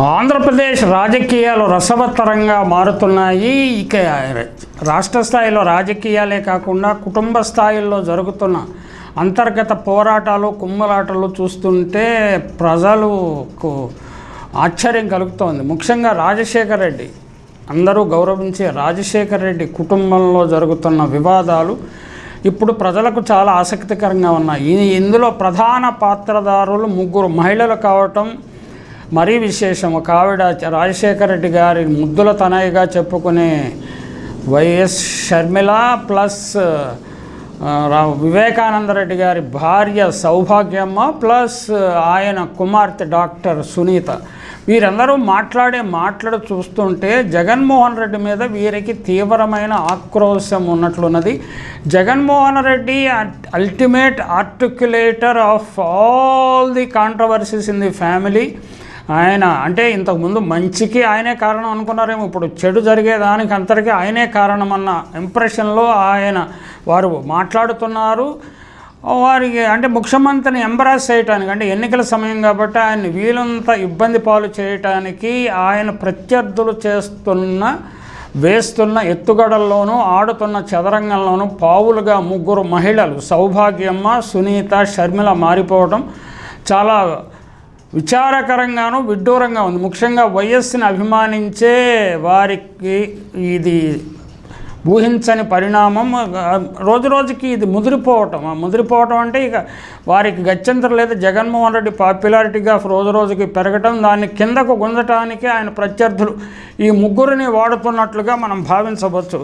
ఆంధ్రప్రదేశ్ రాజకీయాలు రసవత్తరంగా మారుతున్నాయి. ఇక రాష్ట్ర స్థాయిలో రాజకీయాలే కాకుండా కుటుంబ స్థాయిలో జరుగుతున్న అంతర్గత పోరాటాలు కుమ్మలాటలు చూస్తుంటే ప్రజలకు ఆశ్చర్యం కలుగుతోంది. ముఖ్యంగా రాజశేఖర రెడ్డి. అందరూ గౌరవించే రాజశేఖర రెడ్డి కుటుంబంలో జరుగుతున్న వివాదాలు ఇప్పుడు ప్రజలకు చాలా ఆసక్తికరంగా ఉన్నాయి. ఇందులో ప్రధాన పాత్రదారులు ముగ్గురు మహిళలు కావటం మరీ విశేషం ఒక ఆవిడ రాజశేఖర రెడ్డి గారి ముద్దుల తనయ్యగా చెప్పుకునే Y S Sharmila plus Vivekananda Reddy Vivekananda Reddy గారి భార్య సౌభాగ్యమ్మ ప్లస్ ఆయన కుమార్తె డాక్టర్ సునీత. వీరందరూ మాట్లాడే మాట్లాడు చూస్తుంటే జగన్మోహన్ రెడ్డి మీద వీరికి తీవ్రమైన ఆక్రోశం ఉన్నట్లున్నది. Jaganmohan Reddy ultimate articulator of all the controversies in the family ఆయన అంటే ఇంతకుముందు మంచికి ఆయనే కారణం అనుకున్నారేమో. ఇప్పుడు చెడు జరిగేదానికి అంతటికీ ఆయనే కారణం అన్న ఇంప్రెషన్లో ఆయన వారు మాట్లాడుతున్నారు. వారికి అంటే ముఖ్యమంత్రిని ఎంబరాస్ చేయటానికి అంటే ఎన్నికల సమయం కాబట్టి ఆయన వీలంత ఇబ్బంది పాలు చేయటానికి ఆయన ప్రత్యర్థులు చేస్తున్న వేస్తున్న ఎత్తుగడల్లోనూ ఆడుతున్న చదరంగంలోనూ పావులుగా ముగ్గురు మహిళలు సౌభాగ్యమ్మ సునీత షర్మిల మారిపోవడం చాలా విచారకరంగాను విడ్డూరంగా ఉంది. ముఖ్యంగా వయస్సుని అభిమానించే వారికి ఇది ఊహించని పరిణామం. రోజు రోజుకి ఇది ముదిరిపోవటం. ఆ ముదిరిపోవటం అంటే ఇక వారికి గత్యంతరం లేదా జగన్మోహన్ రెడ్డి పాపులారిటీగా రోజు రోజుకి పెరగటం దాన్ని కిందకు గుంజటానికి ఆయన ప్రత్యర్థులు ఈ ముగ్గురిని వాడుతున్నట్లుగా మనం భావించవచ్చు.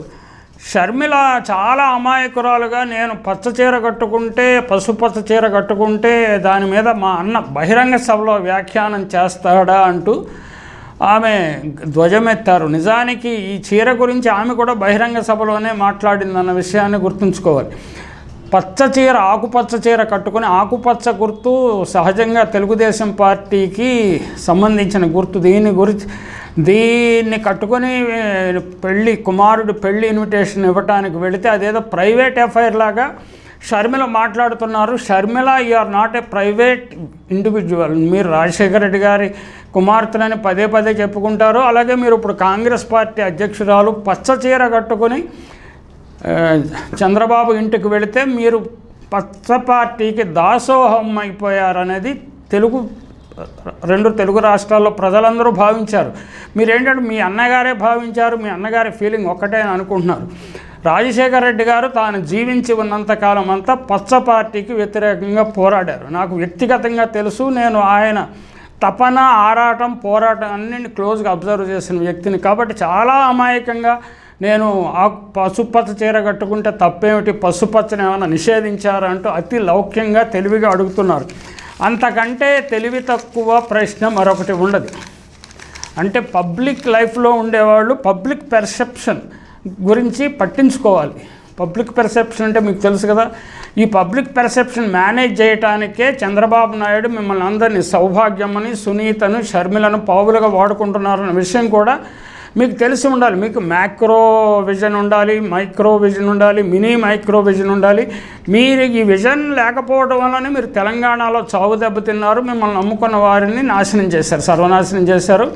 షర్మిల చాలా అమాయకురాలుగా నేను పచ్చ చీర కట్టుకుంటే పసుపచ్చ చీర కట్టుకుంటే దాని మీద మా అన్న బహిరంగ సభలో వ్యాఖ్యానం చేస్తాడా అంటూ ఆమె ధ్వజమెత్తారు. నిజానికి ఈ చీర గురించి ఆమె కూడా బహిరంగ సభలోనే మాట్లాడిందన్న విషయాన్ని గుర్తుంచుకోవాలి. పచ్చ చీర ఆకుపచ్చ చీర కట్టుకుని ఆకుపచ్చ గుర్తు సహజంగా తెలుగుదేశం పార్టీకి సంబంధించిన గుర్తు. దీని గురించి దీన్ని కట్టుకొని పెళ్ళి కుమారుడు పెళ్ళి ఇన్విటేషన్ ఇవ్వటానికి వెళితే అదేదో ప్రైవేట్ ఎఫ్ఐఆర్ లాగా షర్మిల మాట్లాడుతున్నారు. Sharmila you are not a private individual మీరు రాజశేఖర రెడ్డి గారి కుమార్తెలని పదే పదే చెప్పుకుంటారు. అలాగే మీరు ఇప్పుడు కాంగ్రెస్ పార్టీ అధ్యక్షురాలు పచ్చ చీర కట్టుకొని చంద్రబాబు ఇంటికి వెళితే మీరు పచ్చ పార్టీకి దాసోహం అయిపోయారనేది తెలుగు రెండు తెలుగు రాష్ట్రాల్లో ప్రజలందరూ భావించారు. మీరేంటంటే మీ అన్నగారే భావించారు మీ అన్నగారి ఫీలింగ్ ఒక్కటే అని అనుకుంటున్నారు. రాజశేఖర రెడ్డి గారు తాను జీవించి ఉన్నంతకాలం అంతా పచ్చ పార్టీకి వ్యతిరేకంగా పోరాడారు. నాకు వ్యక్తిగతంగా తెలుసు నేను ఆయన తపన ఆరాటం పోరాటం అన్నింటిని క్లోజ్గా అబ్జర్వ్ చేసిన వ్యక్తిని. కాబట్టి చాలా అమాయకంగా నేను ఆ పసుపచ్చ చీర కట్టుకుంటే తప్పేమిటి? పసుపచ్చని ఏమైనా నిషేధించారంటూ అతి లౌక్యంగా తెలివిగా అడుగుతున్నారు. అంతకంటే తెలివి తక్కువ ప్రశ్న మరొకటి ఉండదు. అంటే పబ్లిక్ లైఫ్లో ఉండేవాళ్ళు పబ్లిక్ పెర్సెప్షన్ గురించి పట్టించుకోవాలి. పబ్లిక్ పెర్సెప్షన్ అంటే మీకు తెలుసు కదా ఈ పబ్లిక్ పెర్సెప్షన్ మేనేజ్ చేయటానికే చంద్రబాబు నాయుడు మిమ్మల్ని అందరినీ సౌభాగ్యమని సునీతను షర్మిలను పావులుగా వాడుకుంటున్నారన్న విషయం కూడా మీకు తెలిసి ఉండాలి మీకు మ్యాక్రో విజన్ ఉండాలి మైక్రో విజన్ ఉండాలి మినీ మైక్రో విజన్ ఉండాలి. మీరు ఈ విజన్ లేకపోవడం వల్లనే మీరు తెలంగాణలో చావు దెబ్బతిన్నారు మిమ్మల్ని నమ్ముకున్న వారిని నాశనం చేశారు సర్వనాశనం చేశారు.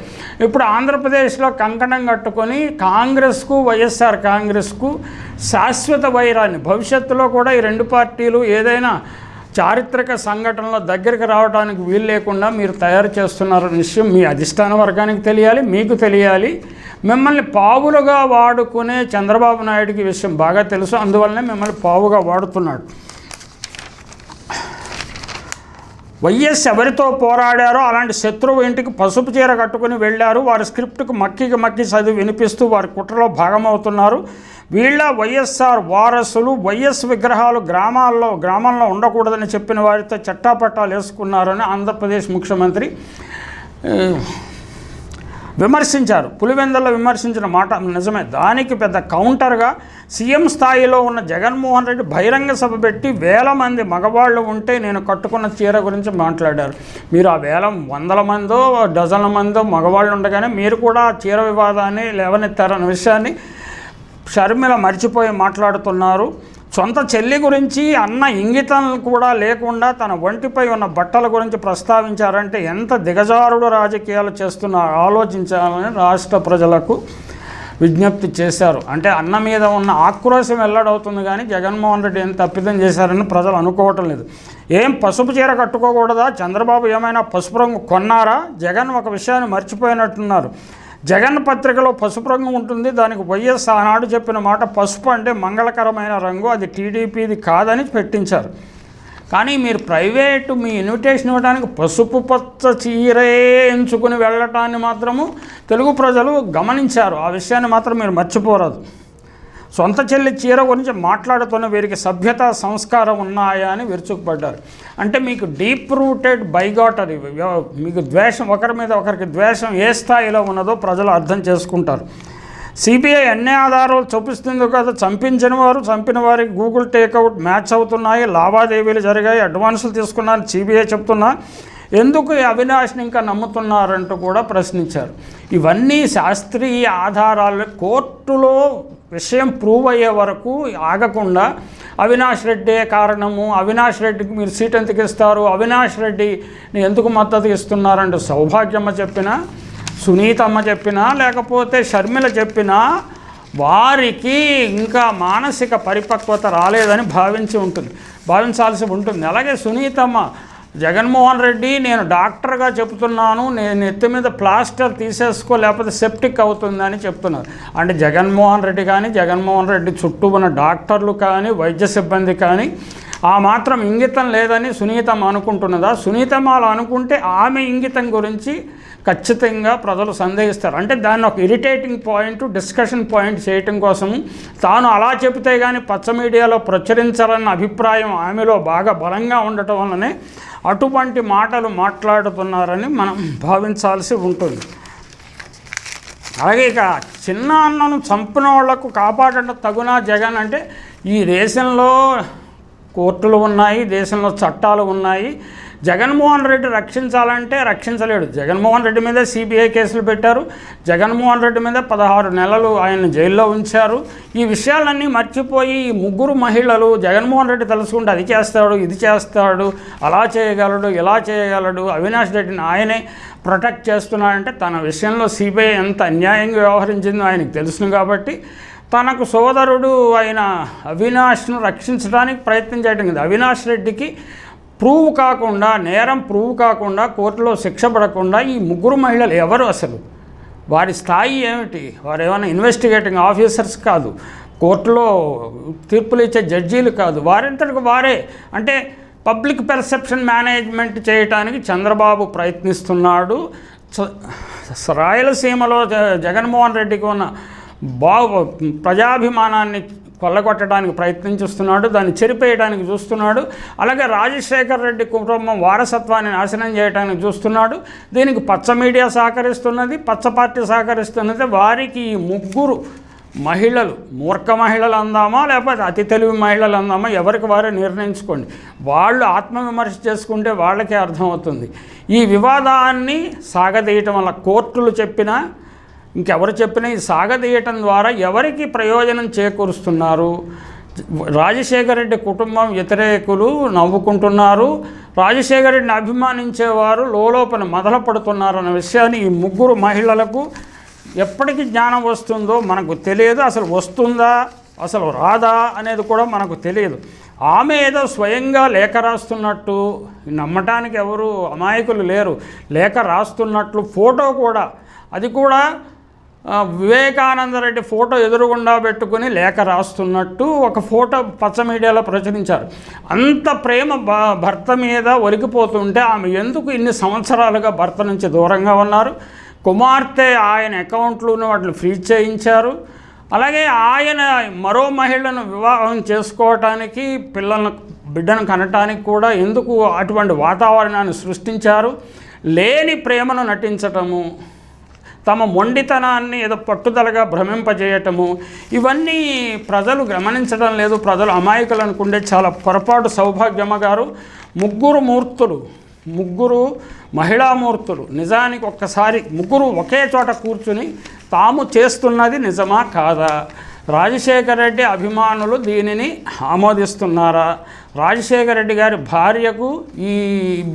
ఇప్పుడు ఆంధ్రప్రదేశ్లో కంకణం కట్టుకొని కాంగ్రెస్కు వైఎస్ఆర్ కాంగ్రెస్కు శాశ్వత వైరాన్ని భవిష్యత్తులో కూడా ఈ రెండు పార్టీలు ఏదైనా చారిత్రక సంఘటనలో దగ్గరికి రావడానికి వీలు లేకుండా మీరు తయారు చేస్తున్నారు విషయం మీ అధిష్టాన వర్గానికి తెలియాలి మీకు తెలియాలి. మిమ్మల్ని పావులుగా వాడుకునే చంద్రబాబు నాయుడికి విషయం బాగా తెలుసు అందువల్లనే మిమ్మల్ని పావుగా వాడుతున్నాడు. వైఎస్ ఎవరితో పోరాడారో అలాంటి శత్రువు ఇంటికి పసుపు చీర కట్టుకుని వెళ్ళారు. వారి స్క్రిప్ట్కు మక్కికి మక్కి చదివి వినిపిస్తూ వారి కుట్రలో భాగమవుతున్నారు. వీళ్ళ వైఎస్ఆర్ వారసులు వైఎస్ విగ్రహాలు గ్రామాల్లో గ్రామంలో ఉండకూడదని చెప్పిన వారితో చట్టాపట్టాలు వేసుకున్నారని ఆంధ్రప్రదేశ్ ముఖ్యమంత్రి విమర్శించారు. పులివెందల్లో విమర్శించిన మాట నిజమే. దానికి పెద్ద కౌంటర్గా సీఎం స్థాయిలో ఉన్న జగన్మోహన్ రెడ్డి బహిరంగ సభ పెట్టి వేల మంది మగవాళ్ళు ఉంటే నేను కట్టుకున్న చీర గురించి మాట్లాడారు. మీరు ఆ వేల వందల మందో డజన్ల మందో మగవాళ్ళు ఉండగానే మీరు కూడా చీర వివాదాన్ని లేవనెత్తారన్న విషయాన్ని షర్మిల మర్చిపోయి మాట్లాడుతున్నారు. సొంత చెల్లి గురించి అన్న ఇంగితం కూడా లేకుండా తన ఒంటిపై ఉన్న బట్టల గురించి ప్రస్తావించారంటే ఎంత దిగజారుడు రాజకీయాలు చేస్తున్నారు ఆలోచించాలని రాష్ట్ర ప్రజలకు విజ్ఞప్తి చేశారు. అంటే అన్న మీద ఉన్న ఆక్రోశం వెల్లడవుతుంది కానీ జగన్మోహన్ రెడ్డి ఏం తప్పిదం చేశారని ప్రజలు అనుకోవటం లేదు. ఏం పసుపు చీర కట్టుకోకూడదా? చంద్రబాబు ఏమైనా పసుపు రంగు కొన్నారా? జగన్ ఒక విషయాన్ని మర్చిపోయినట్టున్నారు. జగన్ పత్రికలో పసుపు రంగు ఉంటుంది దానికి వైఎస్ ఆనాడు చెప్పిన మాట పసుపు అంటే మంగళకరమైన రంగు అది టీడీపీది కాదని పెట్టించారు. కానీ మీరు ప్రైవేటు మీ ఇన్విటేషన్ ఇవ్వడానికి పసుపు పచ్చ చీరే ఎంచుకుని వెళ్ళటాన్ని మాత్రము తెలుగు ప్రజలు గమనించారు. ఆ విషయాన్ని మాత్రం మీరు మర్చిపోరాదు. సొంత చెల్లి చీర గురించి మాట్లాడుతున్న వీరికి సభ్యత సంస్కారం ఉన్నాయా అని విరుచుకుపడ్డారు. అంటే మీకు డీప్ రూటెడ్ బైగాటరీ మీకు ద్వేషం ఒకరి మీద ఒకరికి ద్వేషం ఏ స్థాయిలో ఉన్నదో ప్రజలు అర్థం చేసుకుంటారు. సిబిఐ అన్ని ఆధారాలు చూపిస్తుంది కదా చంపించిన వారు చంపిన వారికి గూగుల్ టేక్అవుట్ మ్యాచ్ అవుతున్నాయి లావాదేవీలు జరిగాయి అడ్వాన్సులు తీసుకున్నారు సిబిఐ చెప్తున్నా. ఎందుకు అవినాష్ని ఇంకా నమ్ముతున్నారంటూ కూడా ప్రశ్నించారు. ఇవన్నీ శాస్త్రీయ ఆధారాలు కోర్టులో విషయం ప్రూవ్ అయ్యే వరకు ఆగకుండా అవినాష్ రెడ్డే కారణము అవినాష్ రెడ్డికి మీరు సీట్ ఎందుకు ఇస్తారు అవినాష్ రెడ్డిని ఎందుకు మద్దతు ఇస్తున్నారంటూ సౌభాగ్యమ్మ చెప్పినా సునీతమ్మ చెప్పినా లేకపోతే షర్మిల చెప్పినా వారికి ఇంకా మానసిక పరిపక్వత రాలేదని భావించి ఉంటుంది భావించాల్సి ఉంటుంది. అలాగే సునీతమ్మ జగన్మోహన్ రెడ్డి నేను డాక్టర్గా చెప్తున్నాను నేను ఎత్తి మీద ప్లాస్టర్ తీసేసుకో లేకపోతే సెప్టిక్ అవుతుందని చెప్తున్నారు. అంటే జగన్మోహన్ రెడ్డి కానీ జగన్మోహన్ రెడ్డి చుట్టూ ఉన్న డాక్టర్లు కానీ వైద్య సిబ్బంది కానీ ఆ మాత్రం ఇంగితం లేదని సునీతమ్మ అనుకుంటున్నదా? సునీతమ్మ అలా అనుకుంటే ఆమె ఇంగితం గురించి ఖచ్చితంగా ప్రజలు సందేహిస్తారు. అంటే దాన్ని ఒక ఇరిటేటింగ్ పాయింట్ డిస్కషన్ పాయింట్ చేయటం కోసం తాను అలా చెబితే కానీ పచ్చ మీడియాలో ప్రచురించాలన్న అభిప్రాయం ఆమెలో బాగా బలంగా ఉండటం వల్లనే అటువంటి మాటలు మాట్లాడుతున్నారని మనం భావించాల్సి ఉంటుంది. అలాగే ఇక చిన్న అన్నను చంపిన వాళ్ళకు కాపాడటం తగునా జగన్ అంటే ఈ దేశంలో కోర్టులు ఉన్నాయి దేశంలో చట్టాలు ఉన్నాయి. జగన్మోహన్ రెడ్డి రక్షించాలంటే రక్షించలేడు. జగన్మోహన్ రెడ్డి మీద సిబిఐ కేసులు పెట్టారు. జగన్మోహన్ రెడ్డి మీద పదహారు నెలలు ఆయన జైల్లో ఉంచారు. ఈ విషయాలన్నీ మర్చిపోయి ఈ ముగ్గురు మహిళలు జగన్మోహన్ రెడ్డి తెలుసుకుంటే అది చేస్తాడు ఇది చేస్తాడు అలా చేయగలడు ఇలా చేయగలడు అవినాష్ రెడ్డిని ఆయనే ప్రొటెక్ట్ చేస్తున్నాడంటే తన విషయంలో సిబిఐ ఎంత అన్యాయంగా వ్యవహరించిందో ఆయనకు తెలుసును కాబట్టి తనకు సోదరుడు అయిన అవినాష్ను రక్షించడానికి ప్రయత్నం చేయడం కదా. అవినాష్ రెడ్డికి ప్రూవ్ కాకుండా నేరం ప్రూవ్ కాకుండా కోర్టులో శిక్ష పడకుండా ఈ ముగ్గురు మహిళలు ఎవరు అసలు? వారి స్థాయి ఏమిటి? వారు ఏమైనా ఇన్వెస్టిగేటింగ్ ఆఫీసర్స్ కాదు. కోర్టులో తీర్పులు ఇచ్చే జడ్జీలు కాదు. వారింతటికి వారే. అంటే పబ్లిక్ పెర్సెప్షన్ మేనేజ్మెంట్ చేయటానికి చంద్రబాబు ప్రయత్నిస్తున్నాడు. రాయలసీమలో జగన్మోహన్ రెడ్డికి ఉన్న బాగు ప్రజాభిమానాన్ని కొల్లగొట్టడానికి ప్రయత్నించుస్తున్నాడు దాన్ని చెరిపేయడానికి చూస్తున్నాడు అలాగే రాజశేఖర్ రెడ్డి కుటుంబం వారసత్వాన్ని నాశనం చేయడానికి చూస్తున్నాడు దీనికి పచ్చ మీడియా సహకరిస్తున్నది పచ్చ పార్టీ సహకరిస్తున్నది వారికి ఈ ముగ్గురు మహిళలు మూర్ఖ మహిళలు అందామా లేకపోతే అతి తెలివి మహిళలు అందామా ఎవరికి వారే నిర్ణయించుకోండి. వాళ్ళు ఆత్మవిమర్శ చేసుకుంటే వాళ్ళకే అర్థమవుతుంది. ఈ వివాదాన్ని సాగదీయటం వల్ల కోర్టులు చెప్పినా ఇంకెవరు చెప్పినా ఈ సాగదీయటం ద్వారా ఎవరికి ప్రయోజనం చేకూరుస్తున్నారు? రాజశేఖర రెడ్డి కుటుంబం వ్యతిరేకులు నవ్వుకుంటున్నారు. రాజశేఖర రెడ్డిని అభిమానించేవారు లోపల అన్న విషయాన్ని ఈ ముగ్గురు మహిళలకు ఎప్పటికి జ్ఞానం వస్తుందో మనకు తెలియదు. అసలు వస్తుందా? అసలు రాదా? అనేది కూడా మనకు తెలియదు. ఆమె ఏదో స్వయంగా లేఖ రాస్తున్నట్టు నమ్మటానికి ఎవరు అమాయకులు లేరు. లేఖ రాస్తున్నట్లు ఫోటో కూడా. అది కూడా వివేకానంద రెడ్డి ఫోటో ఎదురుగుండా పెట్టుకుని లేఖ రాస్తున్నట్టు ఒక ఫోటో పచ్చ మీడియాలో ప్రచురించారు. అంత ప్రేమ భ- భర్త మీద ఒలికిపోతుంటే ఆమె ఎందుకు ఇన్ని సంవత్సరాలుగా భర్త నుంచి దూరంగా ఉన్నారు? కుమార్తె ఆయన అకౌంట్లోనే వాటిని ఫ్రీజ్ చేయించారు. అలాగే ఆయన మరో మహిళను వివాహం చేసుకోవటానికి పిల్లలను బిడ్డను కనటానికి కూడా ఎందుకు అటువంటి వాతావరణాన్ని సృష్టించారు? లేని ప్రేమను నటించటము తమ మొండితనాన్ని ఏదో పట్టుదలగా భ్రమింపజేయటము ఇవన్నీ ప్రజలు గమనించడం లేదు. ప్రజలు అమాయకులు అనుకుంటే చాలా పొరపాటు సౌభాగ్యమ్మ గారు. ముగ్గురు మూర్తులు ముగ్గురు మహిళామూర్తులు నిజానికి ఒక్కసారి ముగ్గురు ఒకే చోట కూర్చుని తాము చేస్తున్నది నిజమా కాదా? రాజశేఖర రెడ్డి అభిమానులు దీనిని ఆమోదిస్తున్నారా? రాజశేఖర రెడ్డి గారి భార్యకు ఈ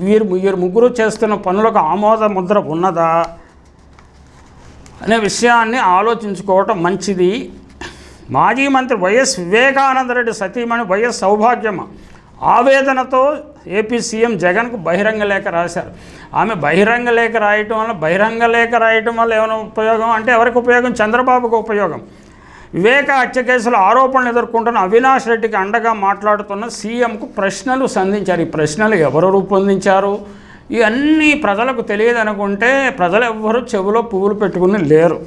వీరు వీరు ముగ్గురు చేస్తున్న పనులకు ఆమోద ముద్ర ఉన్నదా? అనే విషయాన్ని ఆలోచించుకోవటం మంచిది. మాజీ మంత్రి వైఎస్ వివేకానందరెడ్డి సతీమణి వైఎస్ సౌభాగ్యమ ఆవేదనతో ఏపీ సీఎం జగన్కు బహిరంగ లేఖ రాశారు. ఆమె బహిరంగ లేఖ రాయటం వల్ల బహిరంగ లేఖ రాయటం వల్ల ఏమైనా ఉపయోగం? అంటే ఎవరికి ఉపయోగం? చంద్రబాబుకు ఉపయోగం. వివేక హత్య కేసులో ఆరోపణలు ఎదుర్కొంటున్న అవినాష్ రెడ్డికి అండగా మాట్లాడుతున్న సీఎంకు ప్రశ్నలు సంధించారు. ఈ ప్రశ్నలు ఎవరు రూపొందించారు? ఇవన్నీ ప్రజలకు తెలియదు అనుకుంటే ప్రజలు ఎవ్వరూ చెవిలో పువ్వులు పెట్టుకుని లేరు.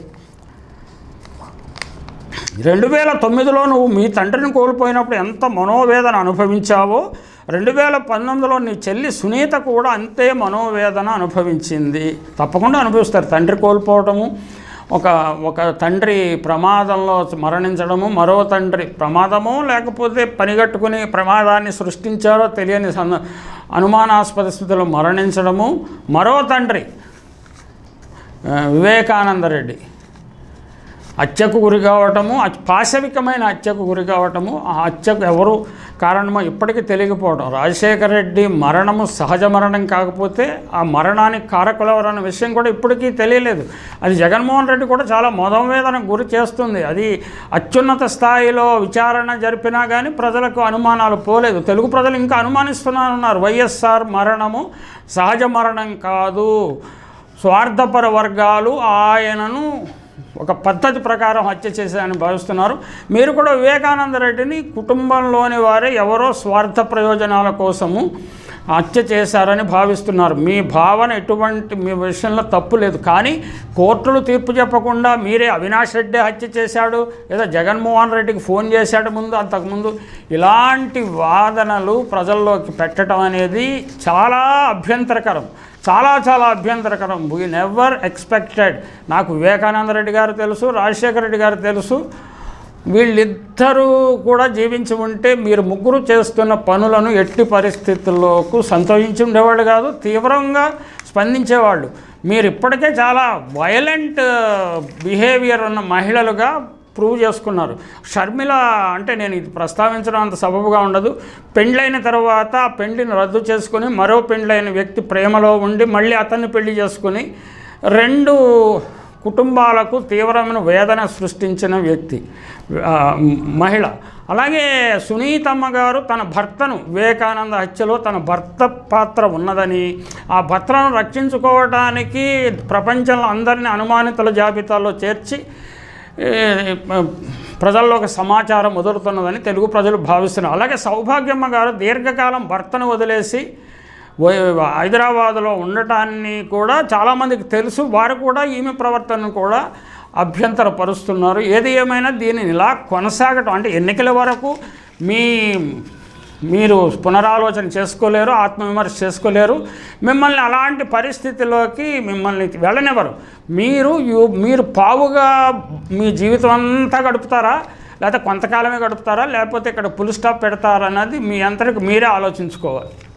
రెండు వేల తొమ్మిదిలో నువ్వు మీ తండ్రిని కోల్పోయినప్పుడు ఎంత మనోవేదన అనుభవించావో రెండు వేల పంతొమ్మిదిలో నీ చెల్లి సునీత కూడా అంతే మనోవేదన అనుభవించింది. తప్పకుండా అనుభవిస్తారు. తండ్రి కోల్పోవటము ఒక ఒక తండ్రి ప్రమాదంలో మరణించడము మరో తండ్రి ప్రమాదము లేకపోతే పనిగట్టుకుని ప్రమాదాన్ని సృష్టించారో తెలియని సంద అనుమానాస్పద స్థితిలో మరణించడము. మరో తండ్రి వివేకానందరెడ్డి హత్యకు గురి కావటము పాశవికమైన హత్యకు గురి కావటము ఆ హత్యకు ఎవరు కారణమో ఇప్పటికీ తెలియకపోవడం రాజశేఖర రెడ్డి మరణము సహజ మరణం కాకపోతే ఆ మరణానికి కారకులు ఎవరన్న విషయం కూడా ఇప్పటికీ తెలియలేదు. అది జగన్మోహన్ రెడ్డి కూడా చాలా మొదవేదనకు గురి చేస్తుంది. అది అత్యున్నత స్థాయిలో విచారణ జరిపినా కానీ ప్రజలకు అనుమానాలు పోలేదు. తెలుగు ప్రజలు ఇంకా అనుమానిస్తున్నారు వైఎస్ఆర్ మరణము సహజ మరణం కాదు. స్వార్థపర వర్గాలు ఆయనను ఒక పద్ధతి ప్రకారం హత్య చేశారని భావిస్తున్నారు. మీరు కూడా వివేకానంద రెడ్డిని కుటుంబంలోని వారే ఎవరో స్వార్థ ప్రయోజనాల కోసము హత్య చేశారని భావిస్తున్నారు. మీ భావన ఎటువంటి మీ విషయంలో తప్పు లేదు. కానీ కోర్టులు తీర్పు చెప్పకుండా మీరే అవినాష్ రెడ్డి హత్య చేశాడు లేదా జగన్మోహన్ రెడ్డికి ఫోన్ చేశాడు ముందు అంతకుముందు ఇలాంటి వాదనలు ప్రజల్లోకి పెట్టడం అనేది చాలా అభ్యంతరకరం. చాలా చాలా అభ్యంతరకరం. వీ నెవర్ ఎక్స్పెక్టెడ్ నాకు వివేకానంద రెడ్డి గారు తెలుసు రాజశేఖర రెడ్డి గారు తెలుసు. వీళ్ళిద్దరూ కూడా జీవించి ఉంటే మీరు ముగ్గురు చేస్తున్న పనులను ఎట్టి పరిస్థితుల్లోకు సంతోషించి ఉండేవాళ్ళు కాదు తీవ్రంగా స్పందించేవాళ్ళు. మీరు ఇప్పటికే చాలా వైలెంట్ బిహేవియర్ uh, ఉన్న మహిళలుగా ప్రూవ్ చేసుకున్నారు. షర్మిల అంటే నేను ఇది ప్రస్తావించడం అంత సబబుగా ఉండదు. పెండ్లైన తర్వాత ఆ పెండ్లిని రద్దు చేసుకుని మరో పెండ్లైన వ్యక్తి ప్రేమలో ఉండి మళ్ళీ అతన్ని పెళ్ళి చేసుకుని రెండు కుటుంబాలకు తీవ్రమైన వేదన సృష్టించిన వ్యక్తి మహిళ. అలాగే సునీతమ్మ గారు తన భర్తను వివేకానంద హత్యలో తన భర్త పాత్ర ఉన్నదని ఆ భర్తను రక్షించుకోవడానికి ప్రపంచంలో అందరినీ అనుమానితుల జాబితాలో చేర్చి ప్రజల్లో ఒక సమాచారం వదులుతున్నదని తెలుగు ప్రజలు భావిస్తున్నారు. అలాగే సౌభాగ్యమ్మ గారు దీర్ఘకాలం భర్తను వదిలేసి హైదరాబాద్లో ఉండటాన్ని కూడా చాలామందికి తెలుసు. వారు కూడా ఈమె ప్రవర్తనను కూడా అభ్యంతరపరుస్తున్నారు. ఏది ఏమైనా దీనిని ఇలా కొనసాగటం అంటే ఎన్నికల వరకు మీ మీరు పునరాలోచన చేసుకోలేరు ఆత్మవిమర్శ చేసుకోలేరు. మిమ్మల్ని అలాంటి పరిస్థితిలోకి మిమ్మల్ని వెళ్ళనివ్వరు. మీరు యు- మీరు పావుగా మీ జీవితం అంతా గడుపుతారా? లేకపోతే కొంతకాలమే గడుపుతారా? లేకపోతే ఇక్కడ పుల్ స్టాప్ పెడతారా అన్నది మీ అంతటికి మీరే ఆలోచించుకోవాలి.